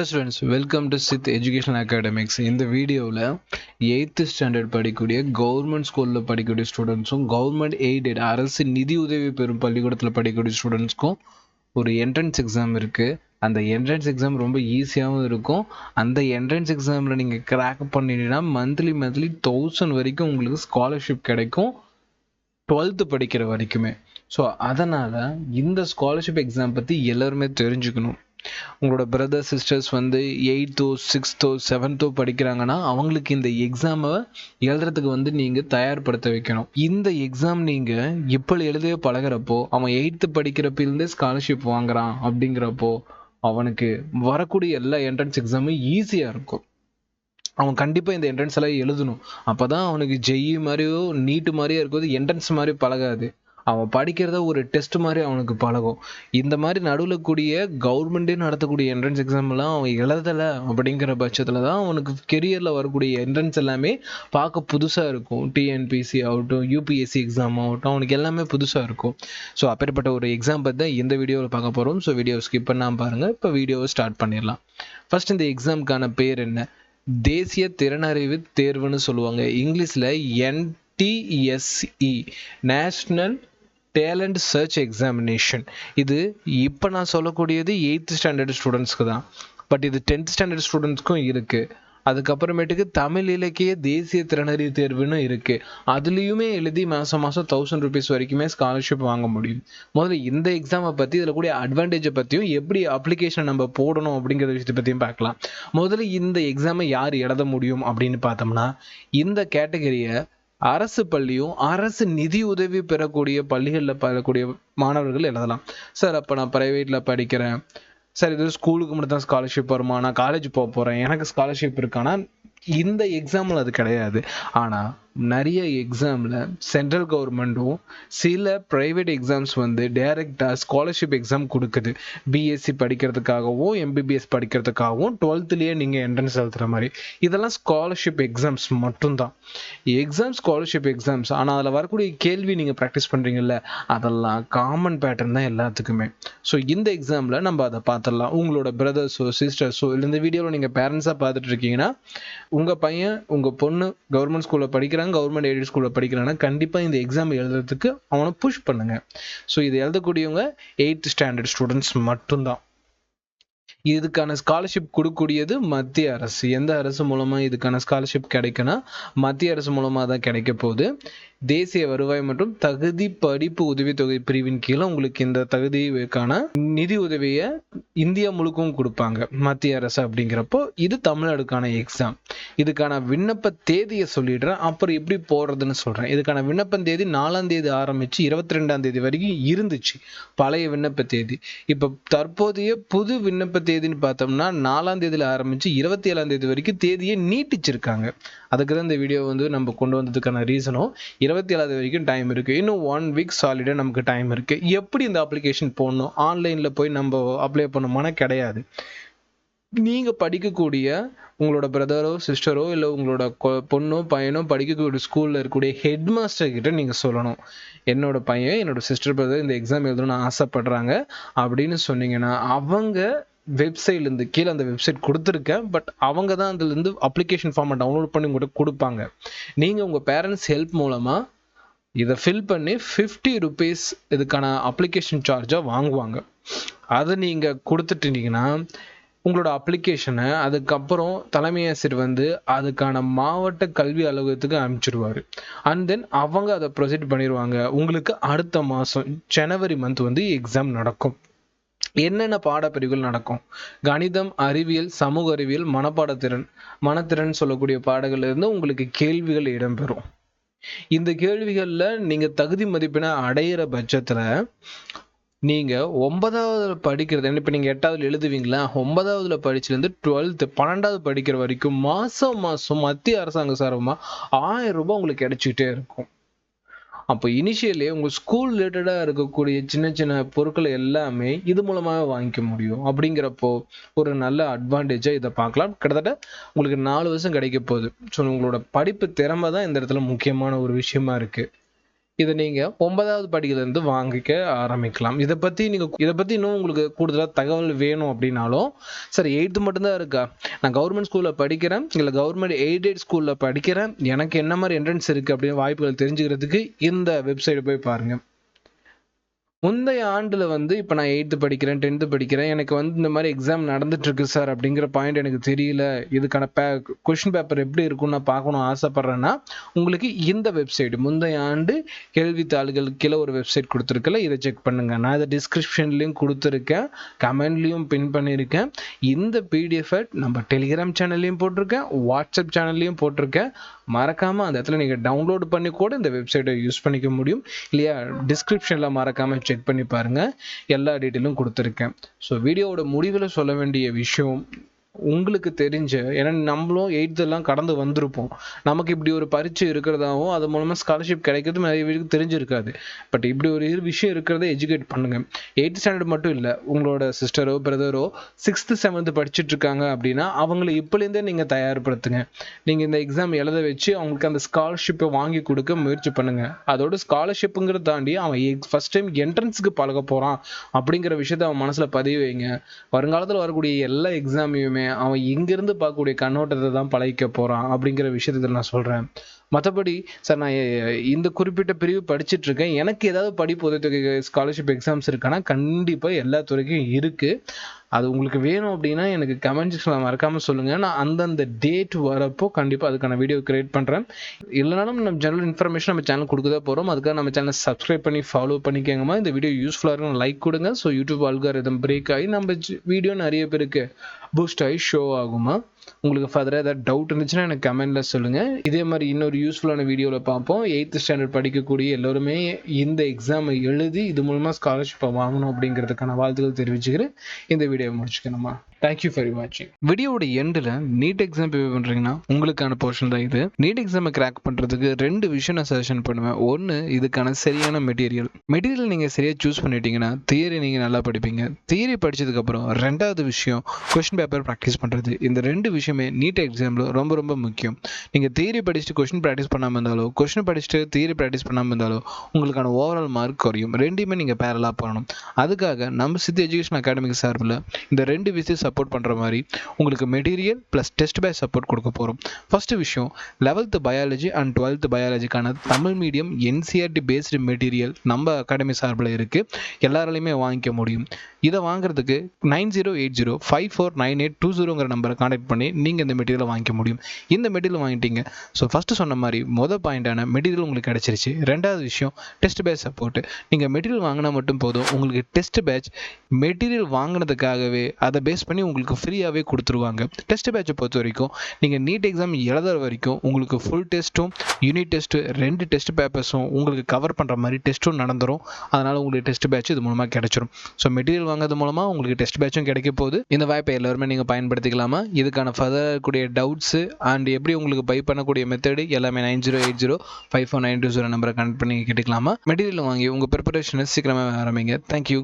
Hello students welcome to Sidh educational academics இந்த வீடியோவில் eighth standard படிக்கக்கூடிய கவர்மெண்ட் ஸ்கூலில் படிக்கக்கூடிய ஸ்டூடெண்ட்ஸும் கவர்மெண்ட் எய்டட் அரசு நிதி உதவி பெறும் பள்ளிக்கூடத்தில் படிக்கக்கூடிய ஸ்டூடெண்ட்ஸ்க்கும் ஒரு என்ட்ரன்ஸ் எக்ஸாம் இருக்குது அந்த என்ட்ரன்ஸ் எக்ஸாம் ரொம்ப ஈஸியாகவும் இருக்கும். அந்த என்ட்ரன்ஸ் எக்ஸாமில் நீங்கள் கிராக் பண்ணிட்டீங்கன்னா மந்த்லி மந்த்லி தௌசண்ட் வரைக்கும் உங்களுக்கு ஸ்காலர்ஷிப் கிடைக்கும். டுவெல்த்து படிக்கிற வரைக்குமே. ஸோ அதனால் இந்த ஸ்காலர்ஷிப் எக்ஸாம் பற்றி எல்லாருமே தெரிஞ்சுக்கணும். உங்களோட பிரதர் சிஸ்டர்ஸ் வந்து எயித்தோ சிக்ஸ்த்தோ செவன்த்தோ படிக்கிறாங்கன்னா அவங்களுக்கு இந்த எக்ஸாமை எழுதுறதுக்கு வந்து நீங்கள் தயார்படுத்த வைக்கணும். இந்த எக்ஸாம் நீங்கள் எப்படி எழுதவே பழகிறப்போ அவன் எயித்து படிக்கிறப்பிலேருந்தே ஸ்காலர்ஷிப் வாங்குறான் அப்படிங்கிறப்போ அவனுக்கு வரக்கூடிய எல்லா என்ட்ரன்ஸ் எக்ஸாமும் ஈஸியாக இருக்கும். அவன் கண்டிப்பாக இந்த என்ட்ரன்ஸ் எல்லாம் எழுதணும். அப்போ தான் அவனுக்கு ஜெய் மாதிரியோ நீட்டு மாதிரியோ இருக்கிறது என்ட்ரன்ஸ் மாதிரி பழகாது. அவன் படிக்கிறத ஒரு டெஸ்ட் மாதிரி அவனுக்கு பழகும். இந்த மாதிரி நடுவில் கூடிய கவர்மெண்ட்டே நடத்தக்கூடிய என்ட்ரன்ஸ் எக்ஸாம்லாம் அவன் எழுதலை அப்படிங்கிற பட்சத்தில் தான் அவனுக்கு கெரியரில் வரக்கூடிய என்ட்ரன்ஸ் எல்லாமே பார்க்க புதுசாக இருக்கும். டிஎன்பிசி ஆகட்டும் யூபிஎஸ்சி எக்ஸாம் ஆகட்டும் அவனுக்கு எல்லாமே புதுசாக இருக்கும். ஸோ அப்பேற்பட்ட ஒரு எக்ஸாம் பற்றி தான் இந்த வீடியோவில் பார்க்க போகிறோம் ஸோ வீடியோ ஸ்கிப் பண்ணாமல் பாருங்கள் இப்போ வீடியோவை ஸ்டார்ட் பண்ணிடலாம். ஃபர்ஸ்ட் இந்த எக்ஸாமுக்கான பேர் என்ன? தேசிய திறனறிவு தேர்வுன்னு சொல்லுவாங்க. இங்கிலீஷில் NTSE national talent search examination இது இப்போ நான் சொல்லக்கூடியது எயித்து ஸ்டாண்டர்ட் ஸ்டூடெண்ட்ஸ்க்கு தான். பட் இது டென்த் ஸ்டாண்டர்ட் ஸ்டூடெண்ட்ஸ்க்கும் இருக்குது அதுக்கப்புறமேட்டுக்கு தமிழ் இலக்கிய தேசிய திறனறி தேர்வுன்னு இருக்குது அதுலேயுமே எழுதி மாதம் மாதம் தௌசண்ட் ருபீஸ் வரைக்குமே ஸ்காலர்ஷிப் வாங்க முடியும். முதல்ல இந்த எக்ஸாமை பற்றி இதில் கூடிய அட்வான்டேஜை பற்றியும் எப்படி அப்ளிகேஷன் நம்ம போடணும் அப்படிங்கிற விஷயத்தை பற்றியும் பார்க்கலாம். முதல்ல இந்த எக்ஸாமை யார் எழுத முடியும் அப்படின்னு பார்த்தோம்னா இந்த கேட்டகரியை அரசு பள்ளியும் அரசு நிதி உதவி பெறக்கூடிய பள்ளிகளில் பெறக்கூடிய மாணவர்கள் எழுதலாம். சார் அப்போ நான் ப்ரைவேட்டில் படிக்கிறேன். சார் இது ஸ்கூலுக்கு மட்டும் தான் ஸ்காலர்ஷிப் வருமா? நான் காலேஜ் போக போகிறேன் எனக்கு ஸ்காலர்ஷிப் இருக்கானா? இந்த எக்ஸாம்பிள் அது கிடையாது. ஆனால் நிறைய எக்ஸாமில் சென்ட்ரல் கவர்மெண்ட்டும் சில ப்ரைவேட் எக்ஸாம்ஸ் வந்து டைரெக்டாக ஸ்காலர்ஷிப் எக்ஸாம் கொடுக்குது. பிஎஸ்சி படிக்கிறதுக்காகவும் எம்பிபிஎஸ் படிக்கிறதுக்காகவும் டுவெல்த்துலேயே நீங்கள் என்ட்ரன்ஸ் எழுதுகிற மாதிரி. இதெல்லாம் ஸ்காலர்ஷிப் எக்ஸாம்ஸ் மட்டும்தான். எக்ஸாம் ஸ்காலர்ஷிப் எக்ஸாம்ஸ் ஆனால் அதில் வரக்கூடிய கேள்வி நீங்கள் ப்ராக்டிஸ் பண்ணுறீங்கல்ல அதெல்லாம் காமன் பேட்டர்ன் தான் எல்லாத்துக்குமே. ஸோ இந்த எக்ஸாமில் நம்ம அதை பார்த்துடலாம். உங்களோட பிரதர்ஸோ சிஸ்டர்ஸோ இல்லை இந்த வீடியோவில் நீங்கள் பேரண்ட்ஸாக பார்த்துட்டு இருக்கீங்கன்னா உங்கள் பையன் உங்கள் பொண்ணு கவர்மெண்ட் ஸ்கூலில் படிக்கிற படிக்கிறான் கவர்மெண்ட் எய்டட் ஸ்கூலில் படிக்கிறான்னா கண்டிப்பாக இந்த எக்ஸாம் எழுதுறதுக்கு அவனை புஷ் பண்ணுங்க. ஸோ இது எழுதக்கூடியவங்க எயித் ஸ்டாண்டர்ட் ஸ்டூடெண்ட்ஸ் மட்டும்தான். இதுக்கான ஸ்காலர்ஷிப் கொடுக்கக்கூடியது மத்திய அரசு. எந்த அரசு மூலமாக இதுக்கான ஸ்காலர்ஷிப் கிடைக்குன்னா மத்திய அரசு மூலமாக தான் கிடைக்க போகுது. தேசிய வருவாய் மற்றும் தகுதி படிப்பு உதவித்தொகை பிரிவின் கீழே உங்களுக்கு இந்த தகுதிக்கான நிதி உதவியை இந்தியா முழுக்கவும் கொடுப்பாங்க மத்திய அரசு அப்படிங்கிறப்போ இது தமிழ்நாடுக்கான எக்ஸாம் இதுக்கான விண்ணப்ப தேதியை சொல்லிடுறேன் அப்புறம் எப்படி போடுறதுன்னு சொல்கிறேன் இதுக்கான விண்ணப்ப தேதி நாலாம் தேதி ஆரம்பித்து இருபத்தி ரெண்டாம் தேதி வரைக்கும் இருந்துச்சு பழைய விண்ணப்ப தேதி. இப்போ தற்போதைய புது விண்ணப்ப தேதின்னு பார்த்தோம்னா நாலாம் தேதியில் ஆரம்பித்து இருபத்தி ஏழாம் தேதி வரைக்கும் தேதியை நீட்டிச்சிருக்காங்க. அதுக்கு தான் இந்த வீடியோ வந்து நம்ம கொண்டு வந்ததுக்கான ரீசனும் இருபத்தி ஏழாவது வரைக்கும் டைம் இருக்குது இன்னும் ஒன் வீக் சாலிடாக நமக்கு டைம் இருக்குது எப்படி இந்த அப்ளிகேஷன் போடணும்? ஆன்லைனில் போய் நம்ம அப்ளை பண்ணோமானா கிடையாது. நீங்கள் படிக்கக்கூடிய உங்களோட பிரதரோ சிஸ்டரோ இல்லை உங்களோட பொண்ணோ பையனோ படிக்கக்கூடிய ஸ்கூலில் இருக்கக்கூடிய ஹெட் மாஸ்டர் கிட்ட நீங்கள் சொல்லணும். என்னோட பையன் என்னோட சிஸ்டர் பிரதர் இந்த எக்ஸாம் எழுதணும்னு ஆசைப்படுறாங்க அப்படின்னு சொன்னீங்கன்னா அவங்க வெப்சைட்லேருந்து கீழே அந்த வெப்சைட் கொடுத்துருக்கேன். பட் அவங்க தான் அதுலேருந்து அப்ளிகேஷன் ஃபார்மை டவுன்லோட் பண்ணி உங்கள்கிட்ட கொடுப்பாங்க. நீங்கள் உங்கள் பேரண்ட்ஸ் ஹெல்ப் மூலமாக இதை ஃபில் பண்ணி ஃபிஃப்டி ருபீஸ் இதுக்கான அப்ளிகேஷன் சார்ஜாக வாங்குவாங்க. அதை நீங்கள் கொடுத்துட்டீங்கன்னா உங்களோட அப்ளிகேஷனை அதுக்கப்புறம் தலைமை ஆசிரியர் வந்து அதுக்கான மாவட்ட கல்வி அலுவலகத்துக்கு அனுப்பிச்சிடுவார் அண்ட் தென் அவங்க அதை ப்ரொசீட் பண்ணிடுவாங்க உங்களுக்கு அடுத்த மாதம் ஜனவரி மந்த் வந்து எக்ஸாம் நடக்கும். என்னென்ன பாடப்பிரிவுகள் நடக்கும்? கணிதம் அறிவியல் சமூக அறிவியல் மனப்பாடத்திறன். மனத்திறன் சொல்லக்கூடிய பாடங்கள்ல இருந்து உங்களுக்கு கேள்விகள் இடம்பெறும். இந்த கேள்விகளில் நீங்கள் தகுதி மதிப்பெண்ணை அடையிற பட்சத்தில் நீங்கள் ஒன்பதாவது படிக்கிறது இப்போ நீங்கள் எட்டாவதுல எழுதுவீங்களா? ஒன்பதாவதுல படிச்சுலேருந்து டுவெல்த்து பன்னெண்டாவது படிக்கிற வரைக்கும் மாதம் மாதம் மத்திய அரசாங்க சார்பமாக ஆயிரம் ரூபாய் உங்களுக்கு கிடைச்சிக்கிட்டே இருக்கும். அப்போ இனிஷியலி உங்கள் ஸ்கூல் ரிலேட்டடாக இருக்கக்கூடிய சின்ன சின்ன பொருட்கள் எல்லாமே இது மூலமாக வாங்கிக்க முடியும். அப்படிங்கிறப்போ ஒரு நல்ல அட்வான்டேஜாக இதை பார்க்கலாம். கிட்டத்தட்ட உங்களுக்கு நாலு வருஷம் கிடைக்க போகுது. ஸோ உங்களோட படிப்பு திறமை தான் இந்த இடத்துல முக்கியமான ஒரு விஷயமா இருக்குது இதை நீங்கள் ஒன்பதாவது படியிலேருந்து வாங்கிக்க ஆரம்பிக்கலாம். இதை பற்றி நீங்கள் இதை பற்றி இன்னும் உங்களுக்கு கூடுதலாக தகவல் வேணும் அப்படின்னாலும் சரி எயித்து மட்டும்தான் இருக்கா? நான் கவர்மெண்ட் ஸ்கூலில் படிக்கிறேன் இல்லை கவர்மெண்ட் எய்டட் ஸ்கூலில் படிக்கிறேன். எனக்கு என்ன மாதிரி என்ட்ரன்ஸ் இருக்குது அப்படின்னு வாய்ப்புகள் தெரிஞ்சுக்கிறதுக்கு இந்த வெப்சைட் போய் பாருங்கள் முந்தைய ஆண்டில் வந்து இப்போ நான் எயித்து படிக்கிறேன் டென்த்து படிக்கிறேன் எனக்கு வந்து இந்த மாதிரி எக்ஸாம் நடந்துட்டு இருக்கு சார் அப்படிங்கிற பாயிண்ட் எனக்கு தெரியல. இதுக்கான பே கொஷின் பேப்பர் எப்படி இருக்கும்னு நான் பார்க்கணும் ஆசைப்பட்றேன்னா உங்களுக்கு இந்த வெப்சைட் முந்தைய ஆண்டு கேள்வித்தாள்கள் கீழே ஒரு வெப்சைட் கொடுத்துருக்கல இதை செக் பண்ணுங்க. நான் இதை டிஸ்கிரிப்ஷன்லேயும் கொடுத்துருக்கேன் கமெண்ட்லையும் பின் பண்ணியிருக்கேன். இந்த பிடிஎஃபை நம்ம டெலிகிராம் சேனல்லையும் போட்டிருக்கேன் வாட்ஸ்அப் சேனல்லையும் போட்டிருக்கேன். மறக்காமல் அந்த இடத்துல நீங்கள் டவுன்லோட் பண்ணி கூட இந்த வெப்சைட்டை யூஸ் பண்ணிக்க முடியும். இல்லையா? டிஸ்கிரிப்ஷனில் மறக்காமல் செக் பண்ணி பாருங்கள் எல்லா டீட்டெயிலும் கொடுத்துருக்கேன். ஸோ வீடியோவோட முடிவில் சொல்ல வேண்டிய விஷயம் உங்களுக்கு தெரிஞ்ச ஏன்னா நம்மளும் எயித்தெல்லாம் கடந்து வந்திருப்போம். நமக்கு இப்படி ஒரு பரீட்சை இருக்கிறதாவும் அது மூலமாக ஸ்காலர்ஷிப் கிடைக்கிறது நிறைய பேருக்கு தெரிஞ்சிருக்காது. பட் இப்படி ஒரு விஷயம் இருக்கிறத எஜுகேட் பண்ணுங்க. எயித் ஸ்டாண்டர்ட் மட்டும் இல்லை உங்களோட சிஸ்டரோ பிரதரோ சிக்ஸ்த்து செவன்த்து படிச்சுட்டு இருக்காங்க அப்படின்னா அவங்களை இப்போலேருந்தே நீங்கள் தயார்படுத்துங்க. நீங்கள் இந்த எக்ஸாம் எழுத வச்சு அவங்களுக்கு அந்த ஸ்காலர்ஷிப்பை வாங்கி கொடுக்க முயற்சி பண்ணுங்க. அதோட ஸ்காலர்ஷிப்புங்கிறத தாண்டி அவன் ஃபர்ஸ்ட் டைம் என்ட்ரன்ஸுக்கு பழக போகிறான் அப்படிங்கிற விஷயத்த அவன் மனசில் பதிவு வைங்க. வருங்காலத்தில் வரக்கூடிய எல்லா எக்ஸாமையுமே அவன் இங்கிருந்து பார்க்கக்கூடிய கண்ணோட்டத்தை தான் பழகிக்க போகிறான் அப்படிங்கிற விஷயத்தை நான் சொல்கிறேன் மற்றபடி சார் நான் இந்த குறிப்பிட்ட பிரிவு படிச்சுட்டு இருக்கேன் எனக்கு ஏதாவது படிப்பு உதவித்தொகை ஸ்காலர்ஷிப் எக்ஸாம்ஸ் இருக்கான்னா கண்டிப்பாக எல்லா துறைக்கும் இருக்குது அது உங்களுக்கு வேணும் அப்படின்னா எனக்கு கமெண்ட் செக்ஷனில் மறக்காமல் சொல்லுங்கள் நான் அந்தந்த டேட் வரப்போ கண்டிப்பாக அதுக்கான வீடியோ கிரியேட் பண்ணுறேன் இல்லைனாலும் நம்ம ஜெனரல் இன்ஃபர்மேஷன் நம்ம சேனல் கொடுக்க தான் போகிறோம் அதுக்காக நம்ம சேனலை சப்ஸ்கிரைப் பண்ணி ஃபாலோ பண்ணிக்கோங்கம்மா. இந்த வீடியோ யூஸ்ஃபுல்லாக இருக்கும் லைக் கொடுங்க. ஸோ யூடியூப் அல்காரிதம் பிரேக் ஆகி நம்ம வீடியோ நிறைய பேருக்கு பூஸ்ட் ஆகி ஷோ ஆகுமா உங்களுக்கு ஃபர்தராக ஏதாவது டவுட் இருந்துச்சுன்னா எனக்கு கமெண்ட்ல சொல்லுங்கள் இதே மாதிரி இன்னொரு யூஸ்ஃபுல்லான வீடியோவில் பார்ப்போம். எயித்து ஸ்டாண்டர்ட் படிக்கக்கூடிய எல்லோருமே இந்த எக்ஸாமை எழுதி இது மூலமாக ஸ்காலர்ஷிப்பை வாங்கணும் அப்படிங்கிறதுக்கான வாழ்த்துக்கள் தெரிவிச்சுக்கிறேன். இந்த வீடியோவை முடிச்சுக்கணுமா தேங்க்யூ ஃபார் வாட்சிங் வீடியோட எண்டில் நீட் எக்ஸாம் ப்ரிப்பேர் பண்ணுறீங்கன்னா உங்களுக்கான போர்ஷன் தான் இது. நீட் எக்ஸாமை கிராக் பண்ணுறதுக்கு ரெண்டு விஷயம் நான் சஜஷன் பண்ணுவேன். ஒன்று இதுக்கான சரியான மெட்டீரியல் மெட்டீரியல் நீங்கள் சரியாக சூஸ் பண்ணிட்டீங்கன்னா தியரி நீங்கள் நல்லா படிப்பீங்க. தியரி படிச்சதுக்கப்புறம் ரெண்டாவது விஷயம் கொஷின் பேப்பர் ப்ராக்டிஸ் பண்ணுறது இந்த ரெண்டு விஷயமே நீட் எக்ஸாமில் ரொம்ப ரொம்ப முக்கியம். நீங்கள் தியரி படிச்சுட்டு கொஷின் ப்ராக்டிஸ் பண்ணாமல் இருந்தாலோ கொஷின் படிச்சுட்டு தியரி ப்ராக்டிஸ் பண்ணாமல் இருந்தாலோ உங்களுக்கான ஓவரால் மார்க் குறையும். ரெண்டுமே நீங்கள் பேரலாக பண்ணணும். அதுக்காக நம்ம சித்தி எஜுகேஷன் அகாடமிக் சார்பில் இந்த ரெண்டு விஷயம் சப்போர்ட் பண்ணுற மாதிரி உங்களுக்கு material plus test base support கொடுக்க போகிறோம் ஃபஸ்ட்டு விஷயம் eleventh biology and twelfth பயாலஜிக்கான Tamil medium NCERT based material நம்ம அகாடமி சார்பில் இருக்குது எல்லாராலையுமே வாங்கிக்க முடியும். இதை வாங்குறதுக்கு nine zero eight zero five four nine eight two ஜீரோங்கிற நம்பரை கான்டாக்ட் பண்ணி நீங்கள் இந்த மெட்டீரியலை வாங்கிக்க முடியும். இந்த மெட்டீரியல் வாங்கிட்டீங்க. ஸோ ஃபஸ்ட்டு சொன்ன மாதிரி மொதல் பாயிண்டான மெட்டீரியல் உங்களுக்கு கிடச்சிருச்சு. ரெண்டாவது விஷயம் டெஸ்ட் பேட்ச் சப்போர்ட்டு நீங்கள் மெட்டீரியல் வாங்கினா மட்டும் போதும். உங்களுக்கு டெஸ்ட் பேட்ச் மெட்டீரியல் வாங்கினதுக்காகவே அதை பேஸ் பண்ணி உங்களுக்கு ஃப்ரீயாகவே கொடுத்துருவாங்க. டெஸ்ட் பேட்சை பொறுத்த வரைக்கும் நீங்கள் நீட் எக்ஸாம் எழுதுற வரைக்கும் உங்களுக்கு ஃபுல் டெஸ்ட்டும் யூனிட் டெஸ்ட்டு ரெண்டு டெஸ்ட் பேப்பர்ஸும் உங்களுக்கு கவர் பண்ணுற மாதிரி டெஸ்ட்டும் நடந்துரும். அதனால் உங்களுக்கு டெஸ்ட் பேட்ச் இது மூலமாக கிடச்சிரும். ஸோ மெட்டீரியல் வாங்குறது மூலமாக உங்களுக்கு டெஸ்ட் பேட்சும் கிடைக்க போகுது. இந்த வாய்ப்பை எல்லாருமே நீங்கள் பயன்படுத்திக்கலாமா? இதுக்கான ஃபர்தர் கூடிய டவுட்ஸு அண்ட் எப்படி உங்களுக்கு பை பண்ணக்கூடிய மெத்தடு எல்லாமே nine zero eight zero five four nine two zero நம்பரை கனெக்ட் பண்ணி கேட்டுக்கலாமா? மெட்டீரியல் வாங்கி உங்கள் ப்ரிப்பரேஷனை சீக்கிரமாக ஆரம்பிங்க. தேங்க்யூ